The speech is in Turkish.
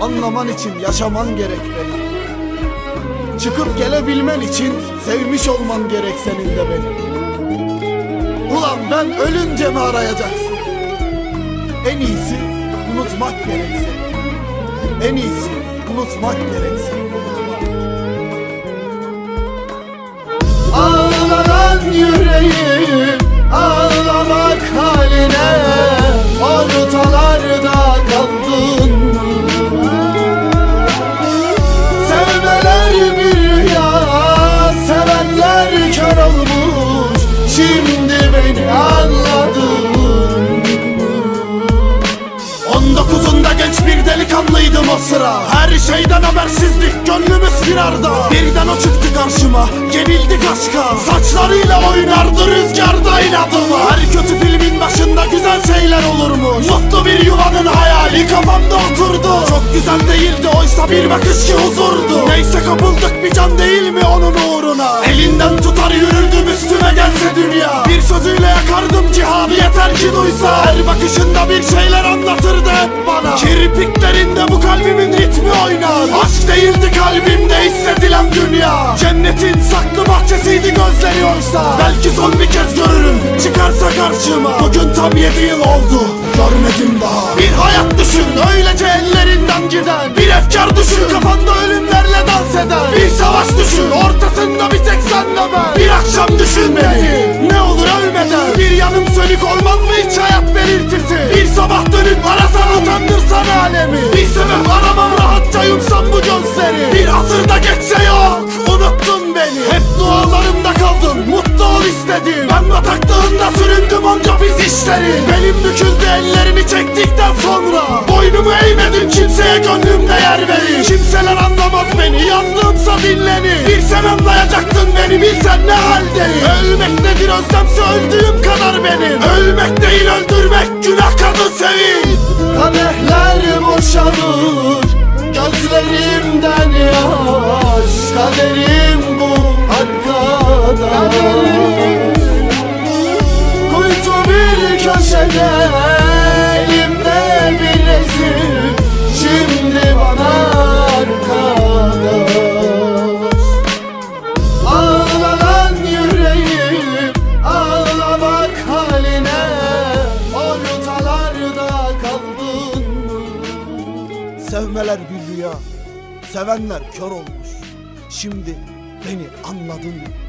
Anlaman için yaşaman gerek beni Çıkıp gelebilmen için sevmiş olman gerek senin de beni Ulan ben ölünce mi arayacaksın? En iyisi unutmak gerek seni En iyisi unutmak gerek seni. Ağlanan yüreğim o sıra. Her şeyden habersizlik gönlümüz firarda. Birden o çıktı karşıma yenildik aşka Saçlarıyla oynardı rüzgarda inadıma Her kötü filmin başında güzel şeyler olurmuş. Mutlu bir yuvanın hayali kafamda oturdu. Çok güzel değildi oysa bir bakış ki huzurdu. Neyse kapıldık bir can değil mi onun uğruna? Elinden tutar yürürdüm üstüme gelse dünya. Bir sözüyle yakardım cihadı bakışında bir şeyler anlatırdı hep bana. Kirpiklerinde bu kalbimin ritmi oynar. Aşk değildi kalbimde hissedilen dünya. Cennetin saklı bahçesiydi gözleri oysa. Belki son bir kez görürüm çıkarsa karşıma. Bugün tam yedi yıl oldu görmedim daha. Bir hayat düşün öylece ellerinden giden. Bir efkar düşün kafanda ölümlerle dans eden. Bir savaş düşün ortasında bir tek senle ben. Bir akşam düşün beni ne olur ölmeden. Bir yanım sönük olmaz mı sabah dönüp arasan utandırsan alemi. Bir sebep aramam rahatça yumsam bu gözleri. Bir asırda geçse yok unuttun beni. Hep dualarımda kaldın mutlu ol istedim. Ben bataklığında süründüm onca biz işleri. Belim büküldü ellerimi çektikten sonra Boynumu eğmedim kimseye gönlümde yer verir. Kimseler anlamaz beni yazdığımsa dinlenir. Bir sen anlayacaktın beni bilsen ne haldeyim? Ölmek nedir özlemse öldüğüm kadar benim. Ölmek değil öldürmek günah kadın seveyim. Kadehler boşalır Gözlerimden yaş. Kaderim bu arkadaş Kuytu bir köşede Sevmeler bir rüya Sevenler kör olmuş Şimdi beni anladın mı?